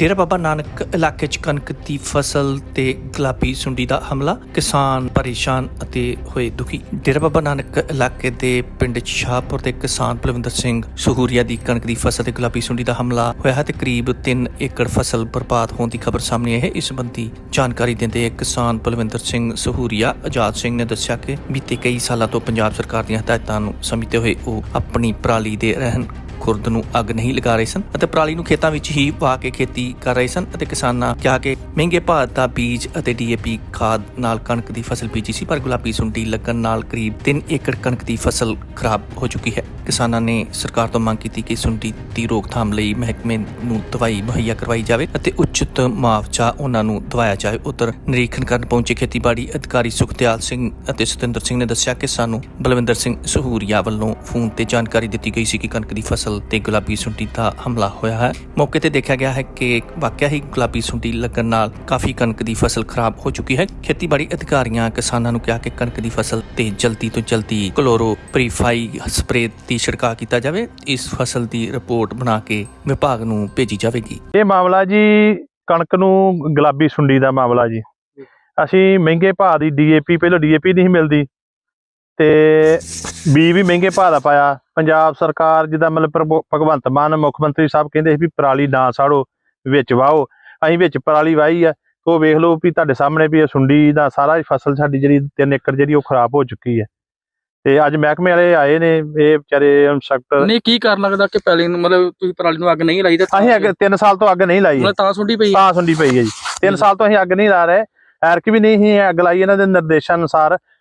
ਡੇਰਾ ਬਾਬਾ ਨਾਨਕ ਇਲਾਕੇ 'ਚ ਕਣਕ ਦੀ ਫਸਲ ਤੇ ਗੁਲਾਬੀ ਸੁੰਡੀ ਦਾ ਹਮਲਾ, ਕਿਸਾਨ ਪਰੇਸ਼ਾਨ ਅਤੇ ਹੋਏ ਦੁਖੀ। ਡੇਰਾ ਬਾਬਾ ਨਾਨਕ ਇਲਾਕੇ ਦੇ ਪਿੰਡ ਸ਼ਾਹਪੁਰ ਦੇ ਕਿਸਾਨ ਬਲਵਿੰਦਰ ਸਿੰਘ ਸਹੂਰੀਆ ਦੀ ਕਣਕ ਦੀ ਫਸਲ ਤੇ ਗੁਲਾਬੀ ਸੁੰਡੀ ਦਾ ਹਮਲਾ ਹੋਇਆ ਹੈ ਤੇ ਕਰੀਬ 3 ਏਕੜ ਫਸਲ ਬਰਬਾਦ ਹੋਣ ਦੀ ਖਬਰ ਸਾਹਮਣੇ ਆਈ ਹੈ। ਇਸ ਸੰਬੰਧੀ ਜਾਣਕਾਰੀ ਦਿੰਦੇ ਕਿਸਾਨ ਬਲਵਿੰਦਰ ਸਿੰਘ ਸਹੂਰੀਆ ਆਜ਼ਾਦ ਸਿੰਘ ਨੇ ਦੱਸਿਆ ਕਿ ਬੀਤੇ ਕਈ ਸਾਲਾਂ ਤੋਂ ਪੰਜਾਬ ਸਰਕਾਰ ਦੀਆਂ ਹਦਾਇਤਾਂ ਨੂੰ ਸਮਝਦੇ ਹੋਏ ਉਹ ਆਪਣੀ ਪਰਾਲੀ ਦੇ ਰਹਿਣ ਖੁਰਦ ਨੂੰ ਅੱਗ ਨਹੀਂ ਲਗਾ ਰਹੇ ਸਨ ਅਤੇ ਪਰਾਲੀ ਨੂੰ ਖੇਤਾਂ ਵਿੱਚ ਹੀ ਪਾ ਕੇ ਖੇਤੀ ਕਰ ਰਹੇ ਸਨ ਅਤੇ ਕਿਸਾਨਾਂ ਕਿਹਾ ਕਿ ਮਹਿੰਗੇ ਭਾਅ ਦਾ ਬੀਜ ਅਤੇ ਡੀਏਪੀ ਖਾਦ ਨਾਲ ਕਣਕ ਦੀ ਫਸਲ ਬੀਜੀ ਸੀ, ਪਰ ਗੁਲਾਬੀ ਸੁੰਡੀ ਲੱਗਣ ਨਾਲ ਕਰੀਬ 3 ਏਕੜ ਕਣਕ ਦੀ ਫਸਲ ਖਰਾਬ ਹੋ ਚੁੱਕੀ ਹੈ। ਕਿਸਾਨਾਂ ਨੇ ਸਰਕਾਰ ਤੋਂ ਮੰਗ ਕੀਤੀ ਕਿ ਸੁੰਡੀ ਦੀ ਰੋਕਥਾਮ ਲਈ ਮਹਿਕਮੇ ਨੂੰ ਦਵਾਈ ਮੁਹੱਈਆ ਕਰਵਾਈ ਜਾਵੇ ਅਤੇ ਉਚਿਤ ਮੁਆਵਜ਼ਾ ਉਹਨਾਂ ਨੂੰ ਦਵਾਇਆ ਜਾਵੇ। ਉਧਰ ਨਿਰੀਖਣ ਕਰਨ ਪਹੁੰਚੇ ਖੇਤੀਬਾੜੀ ਅਧਿਕਾਰੀ ਸੁਖਦਿਆਲ ਸਿੰਘ ਅਤੇ ਸਤਿੰਦਰ ਸਿੰਘ ਨੇ ਦੱਸਿਆ ਕਿ ਸਾਨੂੰ ਬਲਵਿੰਦਰ ਸਿੰਘ ਸਹੂਰੀਆ ਵੱਲੋਂ ਫੋਨ ਤੇ ਜਾਣਕਾਰੀ ਦਿੱਤੀ ਗਈ ਸੀ ਕਿ ਕਣਕ ਦੀ ਫਸਲ ਤੇ ਗੁਲਾਬੀ ਸੁੰਡੀ ਦਾ ਹਮਲਾ ਹੋਇਆ ਹੈ। ਮੌਕੇ ਤੇ ਦੇਖਿਆ ਗਿਆ ਹੈ ਕਿ ਵਾਕਿਆ ਹੀ ਗੁਲਾਬੀ ਸੁੰਡੀ ਲੱਗਣ ਨਾਲ ਕਾਫੀ ਕਣਕ ਦੀ ਫਸਲ ਖਰਾਬ ਹੋ ਚੁੱਕੀ ਹੈ। ਖੇਤੀਬਾੜੀ ਅਧਿਕਾਰੀਆਂ ਕਿਸਾਨਾਂ ਨੂੰ ਕਿਹਾ ਕਿ ਕਣਕ ਦੀ ਫਸਲ ਤੇ ਜਲਦੀ ਤੋਂ ਜਲਦੀ ਕਲੋਰੋ ਪ੍ਰੀਫਾਈ ਸਪਰੇਅ ਦੀ ਛਿੜਕਾਅ ਕੀਤਾ ਜਾਵੇ। ਇਸ ਫਸਲ ਦੀ ਰਿਪੋਰਟ ਬਣਾ ਕੇ ਵਿਭਾਗ ਨੂੰ ਭੇਜੀ ਜਾਵੇਗੀ। ਇਹ ਮਾਮਲਾ ਜੀ, ਕਣਕ ਨੂੰ ਗੁਲਾਬੀ ਸੁੰਡੀ ਦਾ ਮਾਮਲਾ ਜੀ। ਅਸੀਂ ਮਹਿੰਗੇ ਭਾਅ ਦੀ ਡੀਏਪੀ, ਪਹਿਲਾਂ ਡੀਏਪੀ ਨਹੀਂ ਮਿਲਦੀ। ਤੇ ਬੀ ਵੀ ਮਹਿੰਗੇ ਭਾਅ ਦਾ ਪਾਇਆ। ਪੰਜਾਬ ਸਰਕਾਰ ਜਿਹਦਾ ਮਤਲਬ ਭਗਵੰਤ ਮਾਨ ਮੁੱਖ ਮੰਤਰੀ ਸਾਹਿਬ ਕਹਿੰਦੇ ਸੀ ਵੀ ਪਰਾਲੀ ਨਾ ਸਾੜੋ ਵਿੱਚ ਵਾਹੋ ਅਸੀਂ ਵਿੱਚ ਪਰਾਲੀ ਵਾਹੀ ਆ। ਉਹ ਵੇਖ ਲਓ ਵੀ ਤੁਹਾਡੇ ਸਾਹਮਣੇ ਵੀ ਇਹ ਸੁੰਡੀ ਦਾ ਸਾਰਾ ਹੀ ਫਸਲ ਸਾਡੀ ਜਿਹੜੀ 3 ਏਕੜ ਜਿਹੜੀ ਉਹ ਖਰਾਬ ਹੋ ਚੁੱਕੀ ਹੈ। ਤੇ ਅੱਜ ਮਹਿਕਮੇ ਵਾਲੇ ਆਏ ਨੇ ਇਹ ਵਿਚਾਰੇ ਇੰਸਪੈਕਟਰ ਨਹੀਂ ਕੀ ਕਾਰਨ ਲੱਗਦਾ ਕਿ ਪਹਿਲੇ ਨੂੰ ਮਤਲਬ ਤੁਸੀਂ ਪਰਾਲੀ ਨੂੰ ਅੱਗ ਨਹੀਂ ਲਾਈ ਤੇ ਅਸੀਂ ਅੱਗੇ 3 ਸਾਲ ਤੋਂ ਅੱਗ ਨਹੀਂ ਲਾਈ ਤਾਂ ਸੁੰਡੀ ਪਈ ਤਾਂ ਸੁੰਡੀ ਪਈ ਹੈ ਜੀ। 3 ਸਾਲ ਤੋਂ ਅਸੀਂ ਅੱਗ ਨਹੀਂ ਲਾ ਰਹੇ। ਐਰਕ ਵੀ ਨਹੀਂ ਸੀ ਅੱਗ ਲਾਈ ਇਹਨਾਂ ਦੇ ਨਿਰਦੇਸ਼ਾਂ ਅਨੁਸਾਰ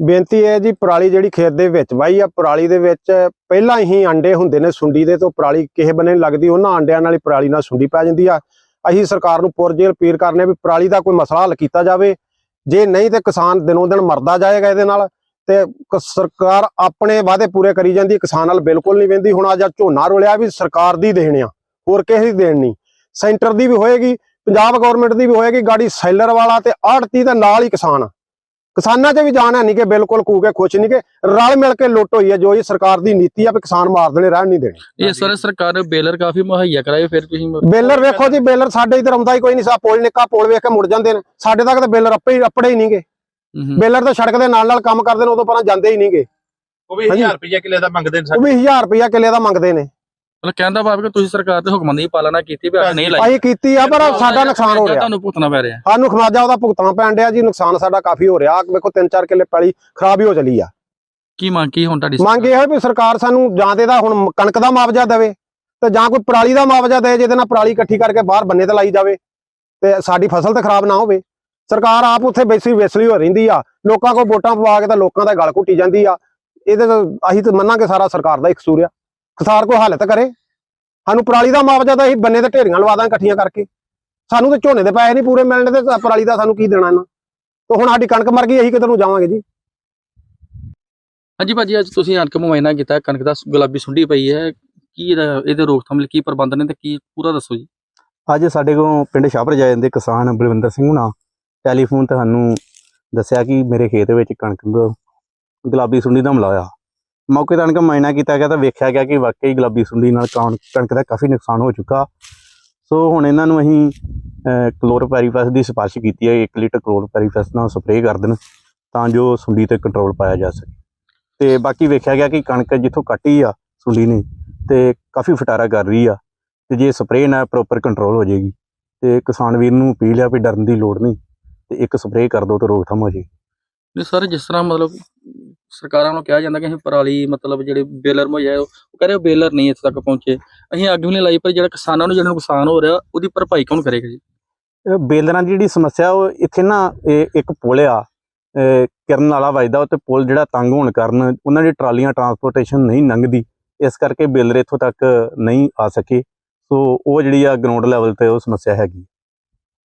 ਬੇਨਤੀ ਹੈ ਜੀ, ਪਰਾਲੀ ਜਿਹੜੀ ਖੇਤ ਦੇ ਵਿੱਚ ਵਾਈ ਆ, ਪਰਾਲੀ ਦੇ ਵਿੱਚ ਪਹਿਲਾਂ ਹੀ ਅੰਡੇ ਹੁੰਦੇ ਨੇ ਸੁੰਡੀ ਦੇ ਤੋਂ ਪਰਾਲੀ ਕਿਸੇ ਬੰਨੇ ਲੱਗਦੀ, ਉਹਨਾਂ ਅੰਡਿਆਂ ਨਾਲ ਹੀ ਪਰਾਲੀ ਨਾਲ ਸੁੰਡੀ ਪੈ ਜਾਂਦੀ ਆ। ਅਸੀਂ ਸਰਕਾਰ ਨੂੰ ਪੁਰਜੇ ਅਪੀਲ ਕਰਨੇ ਵੀ ਪਰਾਲੀ ਦਾ ਕੋਈ ਮਸਲਾ ਹੱਲ ਕੀਤਾ ਜਾਵੇ। ਜੇ ਨਹੀਂ ਤੇ ਕਿਸਾਨ ਦਿਨੋਂ ਦਿਨ ਮਰਦਾ ਜਾਏਗਾ ਇਹਦੇ ਨਾਲ ਤੇ ਸਰਕਾਰ ਆਪਣੇ ਵਾਅਦੇ ਪੂਰੇ ਕਰੀ ਜਾਂਦੀ, ਕਿਸਾਨ ਨਾਲ ਬਿਲਕੁਲ ਨਹੀਂ ਵੰਦੀ। ਹੁਣ ਅੱਜ ਆਹ ਝੋਨਾ ਰੋਲਿਆ ਵੀ ਸਰਕਾਰ ਦੀ ਦੇਣ ਆ, ਹੋਰ ਕਿਸੇ ਦੀ ਦੇਣ ਨਹੀਂ। ਸੈਂਟਰ ਦੀ ਵੀ ਹੋਏਗੀ, ਪੰਜਾਬ ਗਵਰਨਮੈਂਟ ਦੀ ਵੀ ਹੋਏਗੀ, ਗਾੜੀ ਸੈਲਰ ਵਾਲਾ ਤੇ ਆੜਤੀ ਦੇ ਨਾਲ ਹੀ ਕਿਸਾਨ ਕਿਸਾਨਾਂ 'ਚ ਵੀ ਜਾਣ ਹੈ ਨਹੀਂ ਕਿ ਬਿਲਕੁਲ ਕੂ ਕੇ ਖੁਸ਼ ਨਹੀਂ ਕਿ ਰਲ ਮਿਲ ਕੇ ਲੁੱਟ ਹੋਈ ਹੈ ਜੋ ਇਹ ਸਰਕਾਰ ਦੀ ਨੀਤੀ ਆ ਵੀ ਕਿਸਾਨ ਮਾਰ ਦੇਣੇ ਰਹਿਣ ਨਹੀਂ ਦੇਣੇ ਇਹ ਸਰ ਸਰਕਾਰ ਬੇਲਰ ਕਾਫੀ ਮੁਹੱਈਆ ਕਰਾਏ ਫਿਰ ਤੁਸੀਂ ਬੇਲਰ ਵੇਖੋ ਜੀ ਬੇਲਰ ਸਾਡੇ ਇਧਰ ਆਉਂਦਾ ਹੀ ਕੋਈ ਨਹੀਂ ਸਾ ਪੋਲ ਨਿੱਕਾ ਪੋਲ ਵੇਖ ਕੇ ਮੁੜ ਜਾਂਦੇ ਨੇ ਸਾਡੇ ਤੱਕ ਤਾਂ ਬੇਲਰ ਅੱਪੇ ਹੀ ਅੱਪੜੇ ਹੀ ਨਹੀਂਗੇ। ਬੇਲਰ ਤਾਂ ਸੜਕ ਦੇ ਨਾਲ ਨਾਲ ਕੰਮ ਕਰਦੇ ਨੇ ਉਦੋਂ ਪਰਾਂ ਜਾਂਦੇ ਹੀ ਨਹੀਂਗੇ ਉਹ ਵੀ ਹਾਂਜੀ। 1000 ਰੁਪਏ ਕਿਲੇ ਦਾ ਮੰਗਦੇ ਨੇ ਉਹ ਵੀ 1000 ਰੁਪਇਆ ਕਿੱਲੇ ਦਾ ਮੰਗਦੇ ਨੇ ਮਤਲਬ ਕਹਿੰਦਾ ਭਾਵ ਕਿ ਤੁਸੀਂ ਸਰਕਾਰ ਦੇ ਹੁਕਮਾਂ ਦੀ ਪਾਲਣਾ ਕੀਤੀ ਵੀ ਨਹੀਂ ਲਾਈ। ਅਸੀਂ ਕੀਤੀ ਆ ਪਰ ਸਾਡਾ ਨੁਕਸਾਨ ਹੋ ਰਿਹਾ। ਤੁਹਾਨੂੰ ਭੁਗਤਣਾ ਪੈ ਰਿਹਾ। ਸਾਨੂੰ ਖਮਾਜਾ ਉਹਦਾ ਭੁਗਤਣਾ ਪੈਣ ਡਿਆ ਜੀ ਨੁਕਸਾਨ ਸਾਡਾ ਕਾਫੀ ਹੋ ਰਿਹਾ। ਵੇਖੋ 3-4 ਕਿੱਲੇ ਪੈਲੀ ਖਰਾਬ ਹੀ ਹੋ ਚਲੀ ਆ। ਕੀ ਮੰਗ ਕੀ ਹੁਣ ਤੁਹਾਡੀ ਮੰਗ ਇਹ ਹੈ ਵੀ ਸਰਕਾਰ ਸਾਨੂੰ ਜਾਂ ਤੇ ਇਹਦਾ ਹੁਣ ਕਣਕ ਦਾ ਮੁਆਵਜ਼ਾ ਦੇਵੇ ਤੇ ਜਾਂ ਕੋਈ ਪਰਾਲੀ ਦਾ ਮੁਆਵਜ਼ਾ ਦੇ ਜਿਹਦੇ ਨਾਲ ਪਰਾਲੀ ਇਕੱਠੀ ਕਰਕੇ ਬਾਹਰ ਬੰਨੇ ਤੇ ਲਾਈ ਜਾਵੇ ਤੇ ਸਾਡੀ ਫਸਲ ਤੇ ਖਰਾਬ ਨਾ ਹੋਵੇ। ਸਰਕਾਰ ਆਪ ਉੱਥੇ ਬੇਸੀ ਵੇਸਲੀ ਹੋ ਰਹਿੰਦੀ ਆ। ਲੋਕਾਂ ਕੋਲ ਵੋਟਾਂ ਪਵਾ ਕੇ ਤਾਂ ਲੋਕਾਂ ਦਾ ਗਲ ਘੁੱਟੀ ਜਾਂਦੀ ਆ। ਇਹਦੇ ਅਸੀਂ ਤਾਂ ਮੰਨਾਂਗੇ ਸਾਰਾ ਸਰਕਾਰ ਦਾ ਹੀ ਕਸੂਰ ਆ। ਕਿਸਾਨ ਕੋਈ ਹੱਲ ਤਾਂ ਕਰੇ। ਸਾਨੂੰ ਪਰਾਲੀ ਦਾ ਮੁਆਵਜ਼ਾ ਤਾਂ ਅਸੀਂ ਬੰਨੇ ਤੇ ਢੇਰੀਆਂ ਲਵਾ ਦਾਂ ਇਕੱਠੀਆਂ ਕਰਕੇ। ਸਾਨੂੰ ਤੇ ਝੋਨੇ ਦੇ ਪੈਸੇ ਨਹੀਂ ਪੂਰੇ ਮਿਲਣੇ ਤੇ ਪਰਾਲੀ ਦਾ ਸਾਨੂੰ ਕੀ ਦੇਣਾ ਇਹਨਾਂ? ਤੇ ਹੁਣ ਸਾਡੀ ਕਣਕ ਮਰ ਗਈ ਅਸੀਂ ਕਿੱਧਰ ਨੂੰ ਜਾਵਾਂਗੇ ਜੀ? ਹਾਂਜੀ ਭਾਜੀ ਅੱਜ ਤੁਸੀਂ ਅਣਕ ਮੁਆਇਨਾ ਕੀਤਾ ਕਣਕ ਦਾ ਗੁਲਾਬੀ ਸੁੰਡੀ ਪਈ ਹੈ। ਕੀ ਇਹਦਾ ਇਹਦੇ ਰੋਕਥਾਮ ਲਈ ਕੀ ਪ੍ਰਬੰਧ ਨੇ ਤੇ ਕੀ ਪੂਰਾ ਦੱਸੋ ਜੀ? ਅੱਜ ਸਾਡੇ ਕੋਲ ਪਿੰਡ ਸ਼ਾਹਪੁਰ ਜਾ ਜਾਂਦੇ ਕਿਸਾਨ ਬਲਵਿੰਦਰ ਸਿੰਘ ਨਾਲ ਟੈਲੀਫੋਨ ਤੇ ਸਾਨੂੰ ਦੱਸਿਆ ਕਿ ਮੇਰੇ ਖੇਤ ਵਿੱਚ ਕਣਕ ਗੁਲਾਬੀ ਸੁੰਡੀ ਦਾ ਹਮਲਾ ਹੋਇਆ ਮੌਕੇ ਤੇ ਅਣਕ ਮਾਇਨਾ ਕੀਤਾ ਗਿਆ ਤਾਂ ਵੇਖਿਆ ਗਿਆ ਕਿ ਵਾਕਈ ਗੁਲਾਬੀ ਸੁੰਡੀ ਨਾਲ ਕਣ- ਕਣਕ ਦਾ ਕਾਫੀ ਨੁਕਸਾਨ ਹੋ ਚੁੱਕਾ। ਸੋ ਹੁਣ ਇਹਨਾਂ ਨੂੰ ਅਸੀਂ ਕਲੋਰੋਪੈਰੀਫਾਸ ਦੀ ਸਿਫਾਰਿਸ਼ ਕੀਤੀ ਹੈ 1 ਲੀਟਰ ਕਲੋਰੋਪੈਰੀਫਾਸ ਨਾਲ ਸਪਰੇਅ ਕਰ ਦੇਣ ਤਾਂ ਜੋ ਸੁੰਡੀ ਤੇ ਕੰਟਰੋਲ ਪਾਇਆ ਜਾ ਸਕੇ। ਤੇ ਬਾਕੀ ਵੇਖਿਆ ਗਿਆ ਕਿ ਕਣਕ ਜਿੱਥੋਂ ਕੱਟੀ ਆ ਸੁੰਡੀ ਨੇ ਤੇ ਕਾਫੀ ਫਟਾਰਾ ਕਰ ਰਹੀ ਆ ਤੇ ਜੇ ਸਪਰੇਅ ਨਾਲ ਪ੍ਰੋਪਰ ਕੰਟਰੋਲ ਹੋ ਜਾਏਗੀ ਤੇ ਕਿਸਾਨ ਵੀਰ ਨੂੰ ਅਪੀਲ ਆ ਵੀ ਡਰਨ ਦੀ ਲੋੜ ਨਹੀਂ ਤੇ ਇੱਕ ਸਪਰੇਅ ਕਰ ਦੋ ਤੇ ਰੋਕਥਾਮ ਹੋ ਜਾਏਗੀ। ਨਹੀਂ, ਸਰ, ਜਿਸ ਤਰ੍ਹਾਂ ਮਤਲਬ ਸਰਕਾਰਾਂ ਨੂੰ ਕਿਹਾ ਜਾਂਦਾ ਕਿ ਅਸੀਂ ਪਰਾਲੀ, ਮਤਲਬ ਜਿਹੜੇ ਬੇਲਰ ਮੁਹੱਈਆ ਉਹ ਕਹਿ ਰਹੇ ਬੇਲਰ ਨਹੀਂ ਇੱਥੇ ਤੱਕ ਪਹੁੰਚੇ। ਅਸੀਂ ਅੱਗ ਵੀ ਨਹੀਂ ਲਾਈ, ਪਰ ਜਿਹੜਾ ਕਿਸਾਨਾਂ ਨੂੰ, ਜਿਹੜਾ ਨੁਕਸਾਨ ਹੋ ਰਿਹਾ, ਉਹਦੀ ਭਰਪਾਈ ਕੌਣ ਕਰੇਗਾ ਜੀ? ਬੇਲਰਾਂ ਦੀ ਜਿਹੜੀ ਸਮੱਸਿਆ, ਉਹ ਇੱਥੇ ਨਾ ਇਹ ਇੱਕ ਪੁਲ ਆ ਕਿਰਨ ਵਾਲਾ ਵੱਜਦਾ, ਉਹ ਤੇ ਪੁਲ ਜਿਹੜਾ ਤੰਗ ਹੋਣ ਕਾਰਨ ਉਹਨਾਂ ਦੀ ਟਰਾਲੀਆਂ ਟਰਾਂਸਪੋਰਟੇਸ਼ਨ ਨਹੀਂ ਲੰਘਦੀ। ਇਸ ਕਰਕੇ ਬੇਲਰ ਇੱਥੋਂ ਤੱਕ ਨਹੀਂ ਆ ਸਕੇ। ਸੋ ਉਹ ਜਿਹੜੀ ਆ ਗਰਾਊਂਡ ਲੈਵਲ ਤੇ ਉਹ ਸਮੱਸਿਆ ਹੈਗੀ।